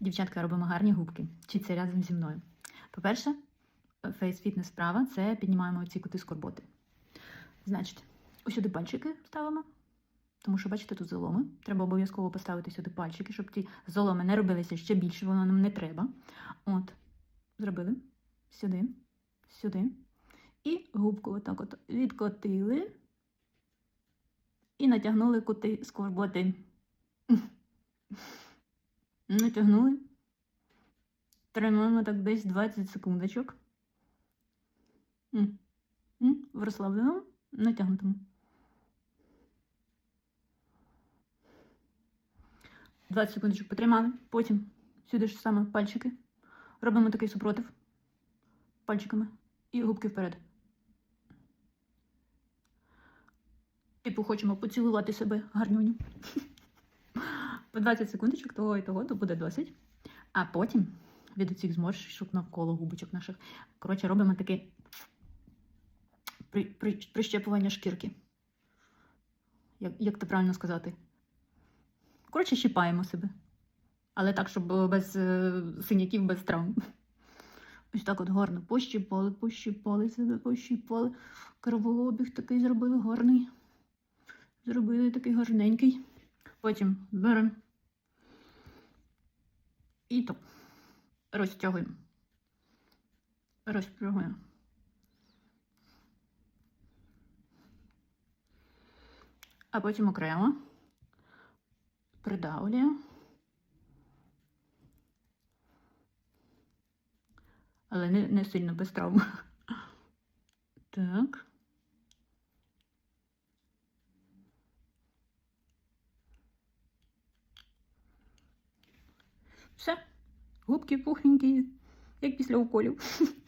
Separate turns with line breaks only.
Дівчатка, робимо гарні губки. Вчіться разом зі мною. По-перше, фейс-фітнес справа це піднімаємо ці кути скорботи. Значить, ось сюди пальчики ставимо, тому що, бачите, тут золоми. Треба обов'язково поставити сюди пальчики, щоб ті золоми не робилися ще більше, воно нам не треба. От, зробили. Сюди, сюди. І губку отак от відкотили і натягнули кути скорботи. Натягнули. Тримаємо так десь 20 секундочок. В розслабленому, натягнутому. Двадцять секундочок потримали. Потім сюди ж саме пальчики. Робимо такий супротив пальчиками і губки вперед. Типу, хочемо поцілувати себе гарнюню. По 20 секундочок того і того, то буде досить. А потім від цих зморшок навколо губочок наших. Коротше, робимо таке при, при, прищепування шкірки. Як, як це правильно сказати? Коротше, щипаємо себе. Але так, щоб без е, синяків, без травм. Ось так от гарно пощипали, пощипали себе, пощипали. Кровообіг такий зробили гарний. Зробили такий гарненький. Потім беремо і то розтягуємо. Розтягуємо. А потім окремо придавлюємо. Але не, не сильно без травм. Так. Все. Губки пухненькі, як після уколів.